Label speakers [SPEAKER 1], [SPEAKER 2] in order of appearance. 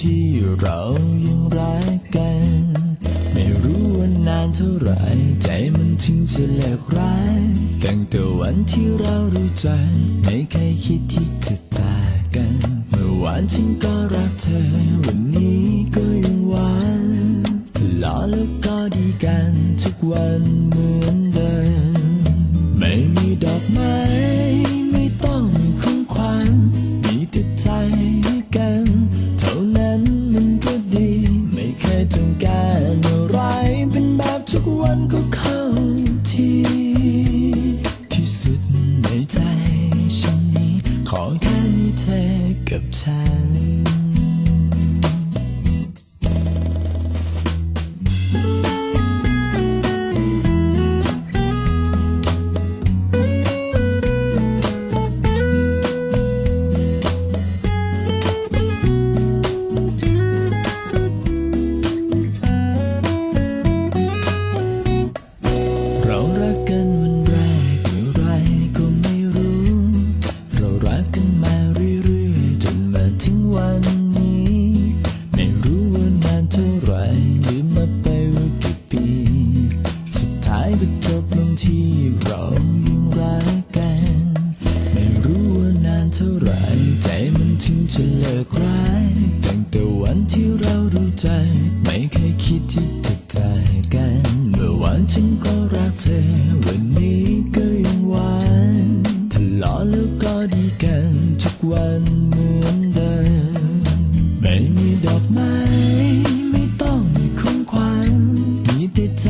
[SPEAKER 1] ที่เรายังรักกัน ไม่รู้ว่านานเท่าไรใจมันถึงจะเลิกร้ายตั้งแต่วันที่เรารู้ใจกไม่เคยคิดที่จะจากกัน เมื่อวานฉันก็รักเธอ วันนี้ก็ยังหวานหล่อแล้วก็ดีกันทุกวันเหมือน เธอกับฉัน ก็จบลงที่เรายังรักกัน ไม่รู้ว่านานเท่าไรใจมันถึงจะเลิร้ายแต่วันที่เรารู้ใจ ไม่เคยคิดที่จะตายกัน เมื่อวานฉันก็รักเธอ วันนี้ก็ยังหวานทะเลาะแล้วก็ดีกันทุกวันเหมือนเดิมไม่มีดอกไม้ ไม่ต้องมีของขวัญมีแต่ใจ